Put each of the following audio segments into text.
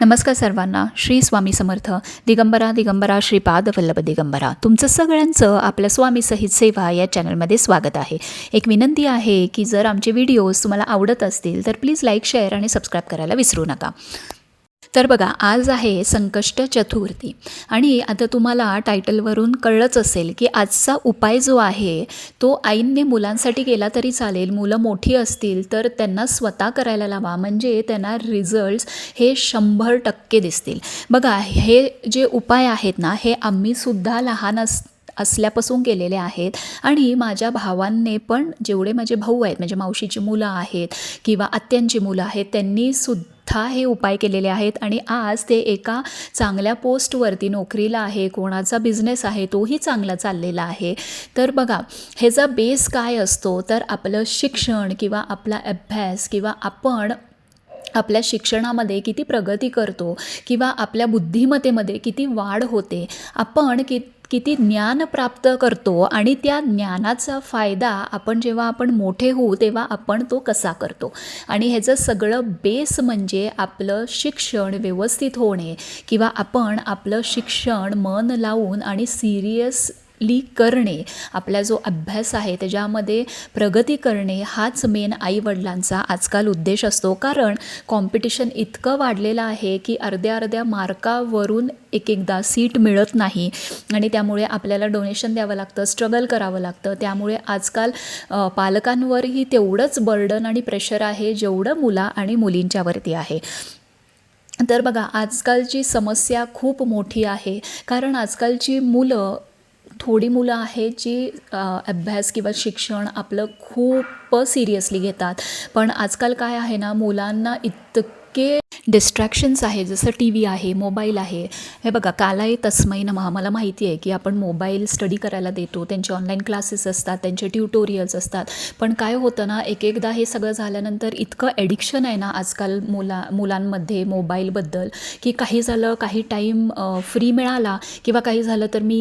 नमस्कार सर्वांना श्री स्वामी समर्थ दिगंबरा दिगंबरा श्रीपाद वल्लभ दिगंबरा. तुमचं सगळ्यांचं आपल्या स्वामी सहित सेवा या चॅनलमध्ये स्वागत आहे. एक विनंती आहे की जर आमचे व्हिडिओज तुम्हाला आवडत असतील तर प्लीज लाईक शेअर आणि सबस्क्राईब करायला विसरू नका. तर बघा आज आहे संकष्ट चतुर्थी. आणि आता तुम्हाला टायटलवरून कळलंच असेल की आजचा उपाय जो आहे तो आईंने मुलांसाठी केला तरी चालेल. मुलं मोठी असतील तर त्यांना स्वतः करायला लावा. म्हणजे त्यांना रिझल्ट्स हे शंभर टक्के दिसतील. बघा हे जे उपाय आहेत ना हे आम्हीसुद्धा लहान अस असल्यापासून केलेले आहेत. आणि माझ्या भावांनी पण जेवढे माझे भाऊ आहेत म्हणजे मावशीची मुलं आहेत किंवा आत्यांची मुलं आहेत त्यांनी सुद्धा हे उपाय केलेले आहेत आणि आज ते एका चांगल्या पोस्टवरती नोकरीला आहे कोणाचा बिझनेस आहे तोही चांगला चाललेला आहे. तर बघा ह्याचा बेस काय असतो तर आपलं शिक्षण किंवा आपला अभ्यास किंवा आपण आपल्या शिक्षणामध्ये किती प्रगती करतो किंवा आपल्या बुद्धिमत्तेमध्ये किती वाढ होते आपण कि किती ज्ञान प्राप्त करतो आणि त्या ज्ञानाचा फायदा आपण जेव्हा आपण मोठे होऊ तेव्हा आपण तो कसा करतो? आणि ह्याचं सगळं बेस म्हणजे आपलं शिक्षण व्यवस्थित होणे किंवा आपण आपलं शिक्षण मन लावून आणि सिरियस ली करणे आपला जो अभ्यास आहे त्याच्यामध्ये प्रगती करणे हाच मेन आईवडिलांचा आजकाल उद्देश असतो. कारण कॉम्पिटिशन इतकं वाढलेलं आहे की अर्ध्या अर्ध्या मार्कावरून एक एकदा सीट मिळत नाही. आणि त्यामुळे आपल्याला डोनेशन द्यावं लागतं स्ट्रगल करावं लागतं. त्यामुळे आजकाल पालकांवरही तेवढंच बर्डन आणि प्रेशर आहे जेवढं मुला आणि मुलींच्यावरती आहे. तर बघा आजकालची समस्या खूप मोठी आहे. कारण आजकालची मुलं थोडी मुलं आहेत जी अभ्यास किंवा शिक्षण आपलं खूप सिरियसली घेतात. पण आजकाल काय आहे ना मुलांना इतके डिस्ट्रॅक्शन्स आहे जसं टी व्ही आहे मोबाईल आहे. हे बघा कालाय तस्मै महा मला माहिती आहे की आपण मोबाईल स्टडी करायला देतो. त्यांचे ऑनलाईन क्लासेस असतात त्यांचे ट्युटोरियल्स असतात. पण काय होतं ना एक एकदा हे सगळं झाल्यानंतर इतकं ॲडिक्शन आहे ना आजकाल मुला मुलांमध्ये मोबाईलबद्दल की काही झालं काही टाईम फ्री मिळाला किंवा काही झालं तर मी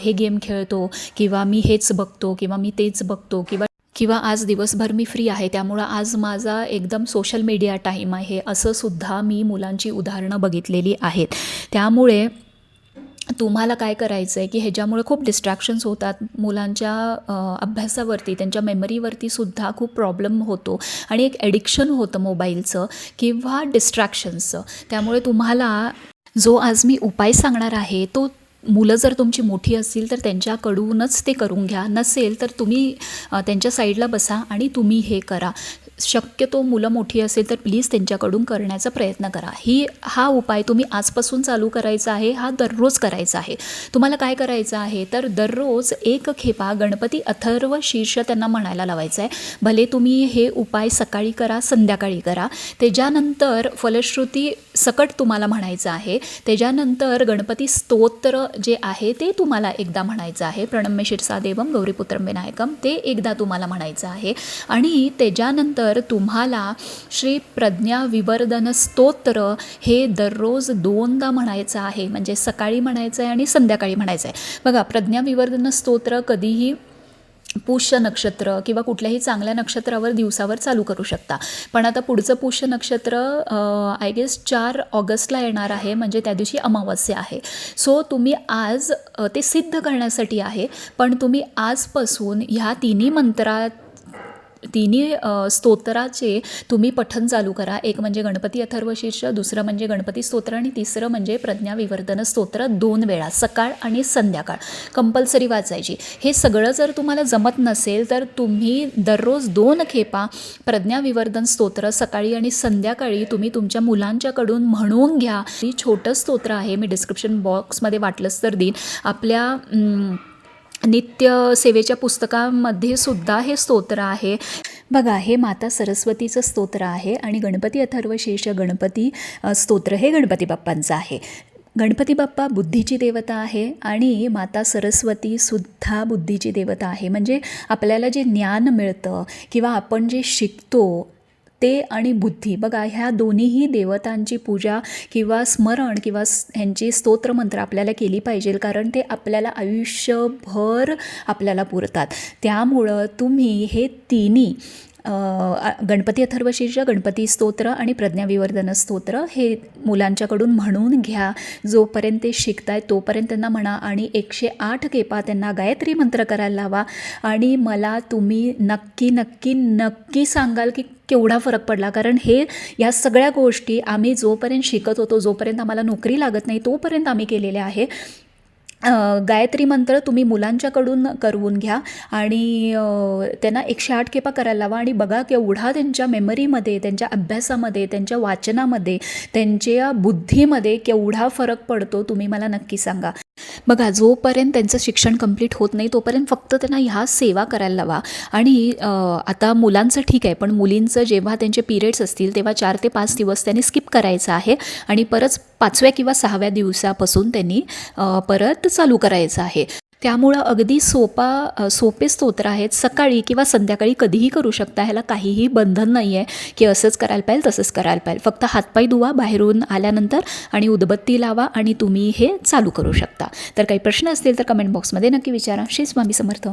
हे गेम खेळतो किंवा मी हेच बघतो किंवा मी तेच बघतो किंवा किंवा आज दिवसभर मी फ्री आहे त्यामुळं आज माझा एकदम सोशल मीडिया टाईम आहे. असं सुद्धा मी मुलांची उदाहरणं बघितलेली आहेत. त्यामुळे तुम्हाला काय करायचं आहे की ह्याच्यामुळे खूप डिस्ट्रॅक्शन्स होतात. मुलांच्या अभ्यासावरती त्यांच्या मेमरीवरती सुद्धा खूप प्रॉब्लेम होतो. आणि एक ॲडिक्शन होतं मोबाईलचं किंवा डिस्ट्रॅक्शन्सचं त्यामुळे तुम्हाला जो आज मी उपाय सांगणार आहे तो मुलं जर तुमची मोठी असतील तर त्यांच्याकडूनच ते करून घ्या. नसेल तर तुम्ही त्यांच्या साईडला बसा आणि तुम्ही हे करा. शक्यतो मुलं मोठी असेल तर प्लीज त्यांच्याकडून करण्याचा प्रयत्न करा. ही हा उपाय तुम्ही आजपासून चालू करायचा आहे हा दररोज करायचा आहे. तुम्हाला काय करायचं आहे? तर दररोज एक खेपा गणपती अथर्व शीर्ष त्यांना म्हणायला लावायचं आहे भले तुम्ही हे उपाय सकाळी करा संध्याकाळी करा. त्याच्यानंतर फलश्रुती सकट तुम्हाला म्हणायचं आहे. त्याच्यानंतर गणपती स्तोत्र जे आहे ते तुम्हाला एकदा म्हणायचं आहे. प्रणम्य शिरसा देवम गौरीपुत्रम विनायकम ते एकदा तुम्हाला म्हणायचं आहे. आणि त्याच्यानंतर तर तुम्हाला श्री प्रज्ञा विवर्धन स्तोत्र हे दररोज दोनदा म्हणायचं आहे. म्हणजे सकाळी म्हणायचं आहे आणि संध्याकाळी म्हणायचं आहे बघा प्रज्ञा विवर्धन स्तोत्र कधीही पुष्य नक्षत्र किंवा कुठल्याही चांगल्या नक्षत्रावर दिवसावर चालू करू शकता. पण आता पुढचं पुष्य नक्षत्र आय गेस चार ऑगस्टला येणार आहे. म्हणजे त्या दिवशी अमावस्या आहे. सो तुम्ही आज ते सिद्ध करण्यासाठी आहे. पण तुम्ही आजपासून ह्या तिन्ही मंत्रात तिन्ही स्तोत्राचे तुम्ही पठण चालू करा. एक म्हणजे गणपती अथर्वशीर्ष दुसरं म्हणजे गणपती स्तोत्र आणि तिसरं म्हणजे प्रज्ञा विवर्धन स्तोत्र दोन वेळा सकाळ आणि संध्याकाळ. कंपल्सरी वाचायची. हे सगळं जर तुम्हाला जमत नसेल तर तुम्ही दररोज दोन खेपा प्रज्ञा विवर्धन स्तोत्र सकाळी आणि संध्याकाळी तुम्ही तुमच्या मुलांच्याकडून म्हणून घ्या. ही छोटं स्तोत्र आहे. मी डिस्क्रिप्शन बॉक्समध्ये वाटलंच तर देईन. आपल्या नित्य सेवेच्या पुस्तकामध्ये सुद्धा हे स्तोत्र आहे. बघा हे माता सरस्वतीचं स्तोत्र आहे आणि गणपती अथर्वशीर्ष गणपती स्तोत्र हे गणपती बाप्पांचं आहे. गणपती बाप्पा बुद्धीची देवता आहे आणि माता सरस्वती सुद्धा बुद्धीची देवता आहे. म्हणजे आपल्याला जे ज्ञान मिळतं किंवा आपण जे शिकतो ते आणि बुद्धी. बघा ह्या दोन्हीही देवतांची पूजा किंवा स्मरण किंवा ह्यांची स्तोत्रमंत्र आपल्याला केली पाहिजे कारण ते आपल्याला आयुष्यभर आपल्याला पुरतात. त्यामुळं तुम्ही हे तिन्ही गणपती अथर्वशीर्ष गणपती स्तोत्र आणि प्रज्ञाविवर्धन स्तोत्र हे मुलांच्याकडून म्हणून घ्या. जोपर्यंत ते शिकतायत तोपर्यंत त्यांना म्हणा आणि एकशे आठ केपा त्यांना गायत्री मंत्र करायला लावा. आणि मला तुम्ही नक्की नक्की नक्की सांगाल की केवढा फरक पडला. कारण हे या सगळ्या गोष्टी आम्ही जोपर्यंत शिकत होतो जोपर्यंत आम्हाला नोकरी लागत नाही तोपर्यंत आम्ही केलेले आहे. गायत्री मंत्र तुम्ही मुलांच्याकडून करवून घ्या आणि त्यांना एकशे आठ खेपा करायला लावा आणि बघा केवढा त्यांच्या मेमरीमध्ये त्यांच्या अभ्यासामध्ये त्यांच्या वाचनामध्ये त्यांच्या बुद्धीमध्ये केवढा फरक पडतो तुम्ही मला नक्की सांगा. बघा जोपर्यंत त्यांचं शिक्षण कंप्लीट होत नाही तोपर्यंत फक्त त्यांना ह्या सेवा करायला लावा. आणि आता मुलांचं ठीक आहे पण मुलींचं जेव्हा त्यांचे पिरियड्स असतील तेव्हा चार ते पाच दिवस त्यांनी स्किप करायचं आहे आणि परत पाचव्या किंवा सहाव्या दिवसापासून त्यांनी परत चालू करायचं आहे. त्यामुळं अगदी सोपा सोपे स्तोत्र आहेत. सकाळी किंवा संध्याकाळी कधीही करू शकता. ह्याला काहीही बंधन नाही आहे की असंच करायला पाहिजे तसंच करायला पाहिजे. फक्त हातपाय धुवा बाहेरून आल्यानंतर आणि उदबत्ती लावा आणि तुम्ही हे चालू करू शकता. तर काही प्रश्न असतील तर कमेंट बॉक्समध्ये नक्की विचारा. श्री स्वामी समर्थ.